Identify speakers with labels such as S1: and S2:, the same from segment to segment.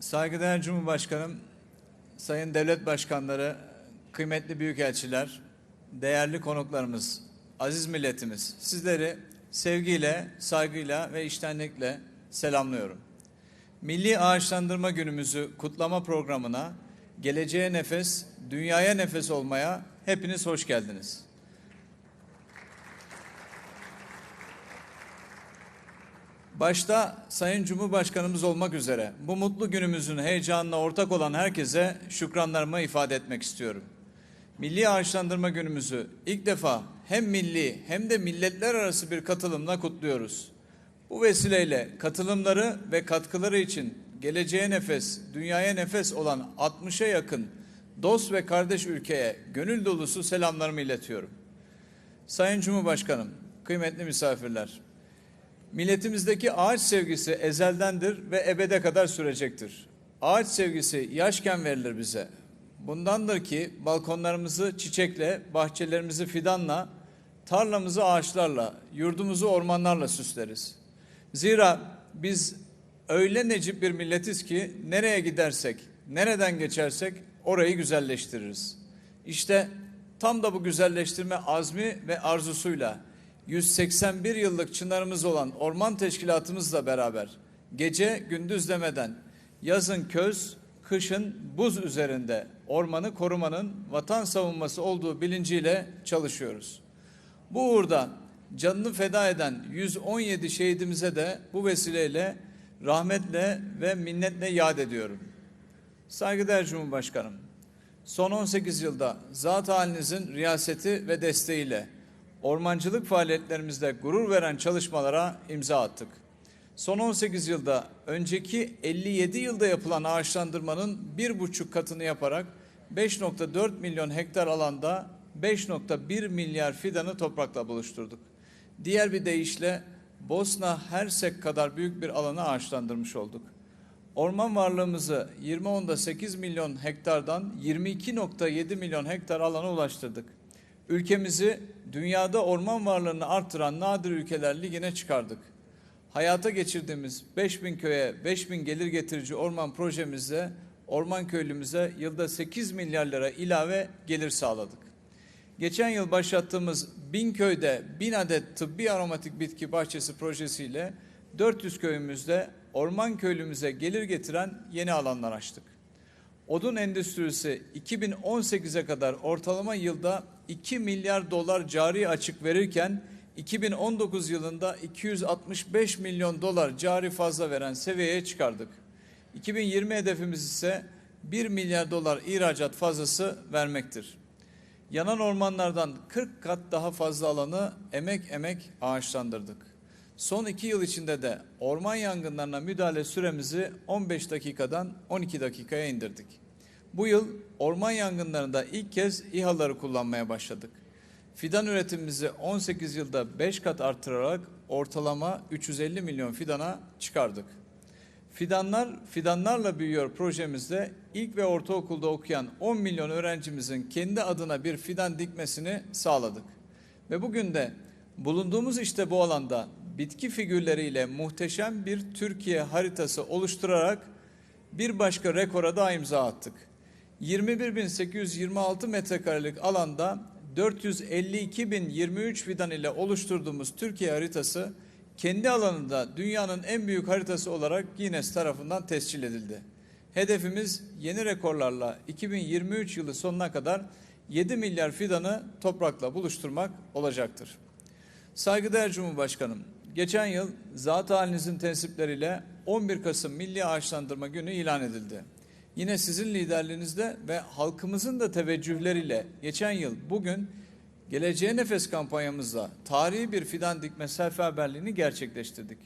S1: Saygıdeğer Cumhurbaşkanım, Sayın Devlet Başkanları, kıymetli büyükelçiler, değerli konuklarımız, aziz milletimiz, sizleri sevgiyle, saygıyla ve içtenlikle selamlıyorum. Milli Ağaçlandırma Günümüzü kutlama programına Geleceğe Nefes, Dünyaya Nefes olmaya hepiniz hoş geldiniz. Başta Sayın Cumhurbaşkanımız olmak üzere bu mutlu günümüzün heyecanına ortak olan herkese şükranlarımı ifade etmek istiyorum. Milli Ağaçlandırma Günümüzü ilk defa hem milli hem de milletler arası bir katılımla kutluyoruz. Bu vesileyle katılımları ve katkıları için geleceğe nefes, dünyaya nefes olan 60'a yakın dost ve kardeş ülkeye gönül dolusu selamlarımı iletiyorum. Sayın Cumhurbaşkanım, kıymetli misafirler, Milletimizdeki ağaç sevgisi ezeldendir ve ebede kadar sürecektir. Ağaç sevgisi yaşken verilir bize. Bundandır ki balkonlarımızı çiçekle, bahçelerimizi fidanla, tarlamızı ağaçlarla, yurdumuzu ormanlarla süsleriz. Zira biz öyle necip bir milletiz ki nereye gidersek, nereden geçersek orayı güzelleştiririz. İşte tam da bu güzelleştirme azmi ve arzusuyla 181 yıllık çınarımız olan Orman Teşkilatımızla beraber gece gündüz demeden yazın köz, kışın buz üzerinde ormanı korumanın vatan savunması olduğu bilinciyle çalışıyoruz. Bu uğurda canını feda eden 117 şehidimize de bu vesileyle rahmetle ve minnetle yad ediyorum. Saygıdeğer Cumhurbaşkanım, son 18 yılda zat halinizin riyaseti ve desteğiyle ormancılık faaliyetlerimizde gurur veren çalışmalara imza attık. Son 18 yılda önceki 57 yılda yapılan ağaçlandırmanın bir buçuk katını yaparak 5.4 milyon hektar alanda 5.1 milyar fidanı toprakla buluşturduk. Diğer bir deyişle Bosna Hersek kadar büyük bir alanı ağaçlandırmış olduk. Orman varlığımızı 20 8 milyon hektardan 22.7 milyon hektar alana ulaştırdık. Ülkemizi dünyada orman varlığını artıran nadir ülkeler ligine çıkardık. Hayata geçirdiğimiz 5000 köye 5000 gelir getirici orman projemizde orman köylümüze yılda 8 milyar lira ilave gelir sağladık. Geçen yıl başlattığımız 1000 köyde 1000 adet tıbbi aromatik bitki bahçesi projesiyle 400 köyümüzde orman köylümüze gelir getiren yeni alanlar açtık. Odun endüstrisi 2018'e kadar ortalama yılda 2 milyar dolar cari açık verirken 2019 yılında 265 milyon dolar cari fazla veren seviyeye çıkardık. 2020 hedefimiz ise 1 milyar dolar ihracat fazlası vermektir. Yanan ormanlardan 40 kat daha fazla alanı emek emek ağaçlandırdık. Son iki yıl içinde de orman yangınlarına müdahale süremizi 15 dakikadan 12 dakikaya indirdik. Bu yıl orman yangınlarında ilk kez İHA'ları kullanmaya başladık. Fidan üretimimizi 18 yılda 5 kat artırarak ortalama 350 milyon fidana çıkardık. Fidanlar, fidanlarla büyüyor projemizde ilk ve ortaokulda okuyan 10 milyon öğrencimizin kendi adına bir fidan dikmesini sağladık. Ve bugün de bulunduğumuz işte bu alanda bitki figürleriyle muhteşem bir Türkiye haritası oluşturarak bir başka rekora da imza attık. 21.826 metrekarelik alanda 452.023 fidan ile oluşturduğumuz Türkiye haritası kendi alanında dünyanın en büyük haritası olarak Guinness tarafından tescil edildi. Hedefimiz yeni rekorlarla 2023 yılı sonuna kadar 7 milyar fidanı toprakla buluşturmak olacaktır. Saygıdeğer Cumhurbaşkanım, geçen yıl zat halinizin tensipleriyle 11 Kasım Milli Ağaçlandırma Günü ilan edildi. Yine sizin liderliğinizde ve halkımızın da teveccühleriyle geçen yıl bugün Geleceğe Nefes kampanyamızla tarihi bir fidan dikme seferberliğini gerçekleştirdik.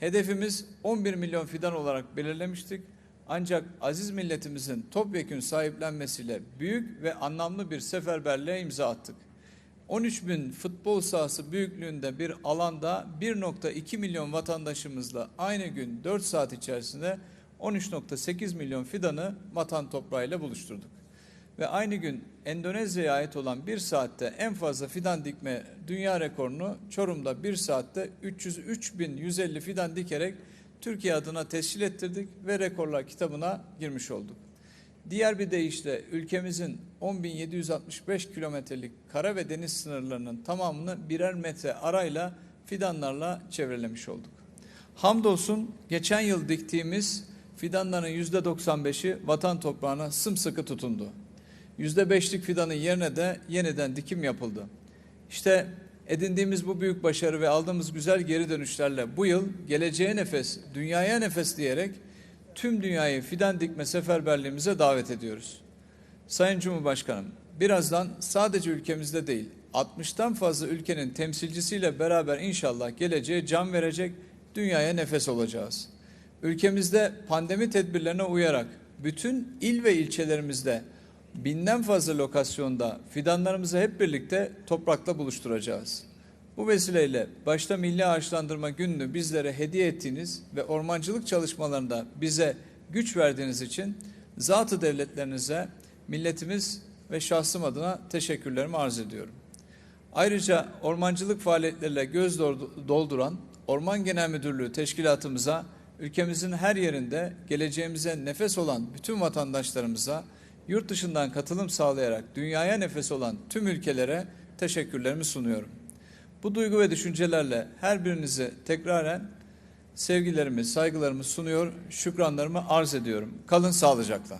S1: Hedefimiz 11 milyon fidan olarak belirlemiştik. Ancak aziz milletimizin topyekün sahiplenmesiyle büyük ve anlamlı bir seferberliğe imza attık. 13 bin futbol sahası büyüklüğünde bir alanda 1.2 milyon vatandaşımızla aynı gün 4 saat içerisinde 13.8 milyon fidanı vatan toprağıyla buluşturduk. Ve aynı gün Endonezya'ya ait olan bir saatte en fazla fidan dikme dünya rekorunu Çorum'da bir saatte 303.150 fidan dikerek Türkiye adına tescil ettirdik ve rekorlar kitabına girmiş olduk. Diğer bir deyişle ülkemizin 10.765 kilometrelik kara ve deniz sınırlarının tamamını birer metre arayla fidanlarla çevrelemiş olduk. Hamdolsun geçen yıl diktiğimiz fidanların %95'i vatan toprağına sımsıkı tutundu. %5'lik fidanın yerine de yeniden dikim yapıldı. İşte edindiğimiz bu büyük başarı ve aldığımız güzel geri dönüşlerle bu yıl geleceğe nefes, dünyaya nefes diyerek tüm dünyayı fidan dikme seferberliğimize davet ediyoruz. Sayın Cumhurbaşkanım, birazdan sadece ülkemizde değil, 60'tan fazla ülkenin temsilcisiyle beraber inşallah geleceğe can verecek, dünyaya nefes olacağız. Ülkemizde pandemi tedbirlerine uyarak bütün il ve ilçelerimizde binden fazla lokasyonda fidanlarımızı hep birlikte toprakla buluşturacağız. Bu vesileyle başta Milli Ağaçlandırma Günü'nü bizlere hediye ettiğiniz ve ormancılık çalışmalarında bize güç verdiğiniz için zatı devletlerinize, milletimiz ve şahsım adına teşekkürlerimi arz ediyorum. Ayrıca ormancılık faaliyetleriyle göz dolduran Orman Genel Müdürlüğü teşkilatımıza, ülkemizin her yerinde geleceğimize nefes olan bütün vatandaşlarımıza, yurt dışından katılım sağlayarak dünyaya nefes olan tüm ülkelere teşekkürlerimi sunuyorum. Bu duygu ve düşüncelerle her birinize tekraren sevgilerimi, saygılarımı sunuyor, şükranlarımı arz ediyorum. Kalın sağlıcakla.